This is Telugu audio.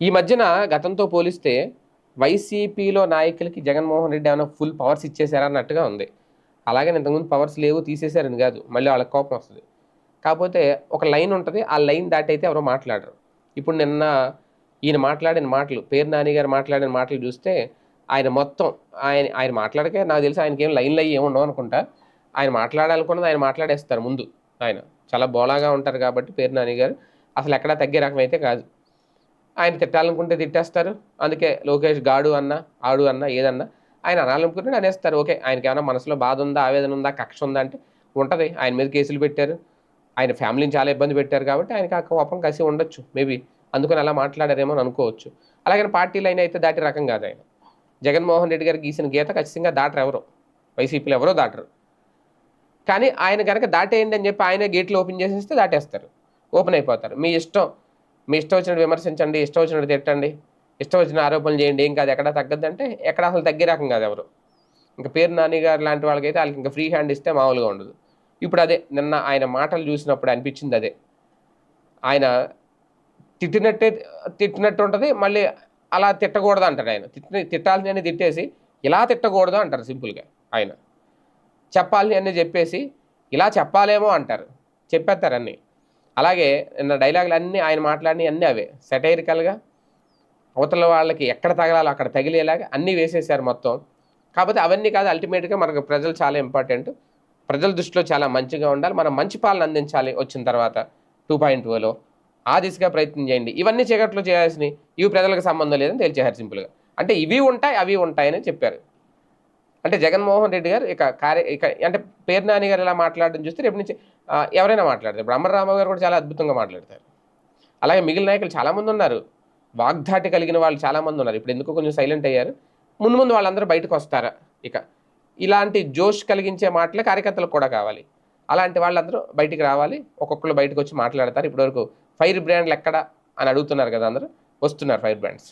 ఈ మధ్యన గతంతో పోలిస్తే వైసీపీలో నాయకులకి జగన్మోహన్ రెడ్డి ఏమైనా ఫుల్ పవర్స్ ఇచ్చేశారా అన్నట్టుగా ఉంది. అలాగే ఇంతకుముందు పవర్స్ లేవు తీసేశారని కాదు. మళ్ళీ వాళ్ళకి కోపం వస్తుంది. కాకపోతే ఒక లైన్ ఉంటుంది ఆ లైన్ దాటైతే ఎవరో మాట్లాడరు. ఇప్పుడు నిన్న ఈయన మాట్లాడిన మాటలు పేరు నాని గారు మాట్లాడిన మాటలు చూస్తే ఆయన మొత్తం ఆయన ఆయన మాట్లాడకే నాకు తెలిసి ఆయనకి ఏం లైన్లు అయ్యి ఏముండవు అనుకుంటా. ఆయన మాట్లాడాలనుకున్నది ఆయన మాట్లాడేస్తారు ముందు ఆయన. చాలా బోలాగా ఉంటారు కాబట్టి పేరు నాని గారు. అసలు ఎక్కడా తగ్గే రకం అయితే కాదు. ఆయన తిట్టాలనుకుంటే తిట్టేస్తారు. అందుకే లోకేష్ గాడు అన్న ఆడు అన్న ఏదన్నా ఆయన అనాలనుకుంటే అనేస్తారు. ఓకే ఆయనకి ఏమైనా మనసులో బాధ ఉందా ఆవేదన ఉందా కక్ష ఉందా అంటే ఉంటుంది. ఆయన మీద కేసులు పెట్టారు. ఆయన ఫ్యామిలీని చాలా ఇబ్బంది పెట్టారు కాబట్టి ఆయనకి ఆ కోపం కసి ఉండొచ్చు. మేబీ అందుకని అలా మాట్లాడారేమో అని అనుకోవచ్చు. అలాగే పార్టీ లైన్ అయితే దాటి రకం కాదు ఆయన. జగన్మోహన్ రెడ్డి గారు గీసిన గీత ఖచ్చితంగా దాటరు ఎవరు? వైసీపీలో ఎవరో దాటరు. కానీ ఆయన కనుక దాటేయండి అని చెప్పి ఆయనే గేట్లు ఓపెన్ చేసేస్తే దాటేస్తారు. ఓపెన్ అయిపోతారు. మీ ఇష్టం మీ ఇష్టం వచ్చినట్టు విమర్శించండి ఇష్టం వచ్చినట్టు తిట్టండి ఇష్టం వచ్చిన ఆరోపణలు చేయండి ఏం కాదు ఎక్కడ తగ్గద్దంటే ఎక్కడ అసలు తగ్గే రకం కాదు ఎవరు. ఇంకా పేరు నాని గారు లాంటి వాళ్ళకైతే వాళ్ళకి ఇంకా ఫ్రీ హ్యాండ్ ఇస్తే మామూలుగా ఉండదు. ఇప్పుడు అదే నిన్న ఆయన మాటలు చూసినప్పుడు అనిపించింది అదే. ఆయన తిట్టినట్టే తిట్టినట్టు ఉంటుంది మళ్ళీ అలా తిట్టకూడదు అంటారు ఆయన. తిట్టిన తిట్టాల్సి తిట్టేసి ఇలా తిట్టకూడదు అంటారు సింపుల్గా ఆయన. చెప్పాలని అన్నీ చెప్పేసి ఇలా చెప్పాలేమో అంటారు. చెప్పేస్తారు అన్నీ. అలాగే నిన్న డైలాగులు అన్నీ ఆయన మాట్లాడినవి అన్నీ అవే. సెటైరికల్గా అవతల వాళ్ళకి ఎక్కడ తగలాలో అక్కడ తగిలేలాగా అన్నీ వేసేసారు మొత్తం. కాకపోతే అవన్నీ కాదు అల్టిమేట్గా మనకు ప్రజలు చాలా ఇంపార్టెంట్ ప్రజల దృష్టిలో చాలా మంచిగా ఉండాలి. మనం మంచి పాలన అందించాలి వచ్చిన తర్వాత టూ పాయింట్ ఓలో ఆ దిశగా ప్రయత్నం చేయండి. ఇవన్నీ చీకట్లో చేయాల్సినవి ఇవి ప్రజలకు సంబంధం లేదని తేల్చేశారు సింపుల్గా. అంటే ఇవి ఉంటాయి అవి ఉంటాయని చెప్పారు. అంటే జగన్మోహన్ రెడ్డి గారు ఇక కార్య ఇక అంటే పేరు నాని గారు ఇలా మాట్లాడడం చూస్తే రేపు నుంచి ఎవరైనా మాట్లాడతారు. ఇప్పుడు అమరరామ గారు కూడా చాలా అద్భుతంగా మాట్లాడతారు. అలాగే మిగిలిన నాయకులు చాలామంది ఉన్నారు. వాగ్దాటి కలిగిన వాళ్ళు చాలామంది ఉన్నారు. ఇప్పుడు ఎందుకు కొంచెం సైలెంట్ అయ్యారు. ముందు ముందు వాళ్ళందరూ బయటకు వస్తారా? ఇక ఇలాంటి జోష్ కలిగించే మాటలే కార్యకర్తలకు కూడా కావాలి. అలాంటి వాళ్ళందరూ బయటికి రావాలి. ఒక్కొక్కరు బయటకు వచ్చి మాట్లాడతారు. ఇప్పటివరకు ఫైర్ బ్రాండ్లు ఎక్కడ అని అడుగుతున్నారు కదా అందరూ. వస్తున్నారు ఫైర్ బ్రాండ్స్.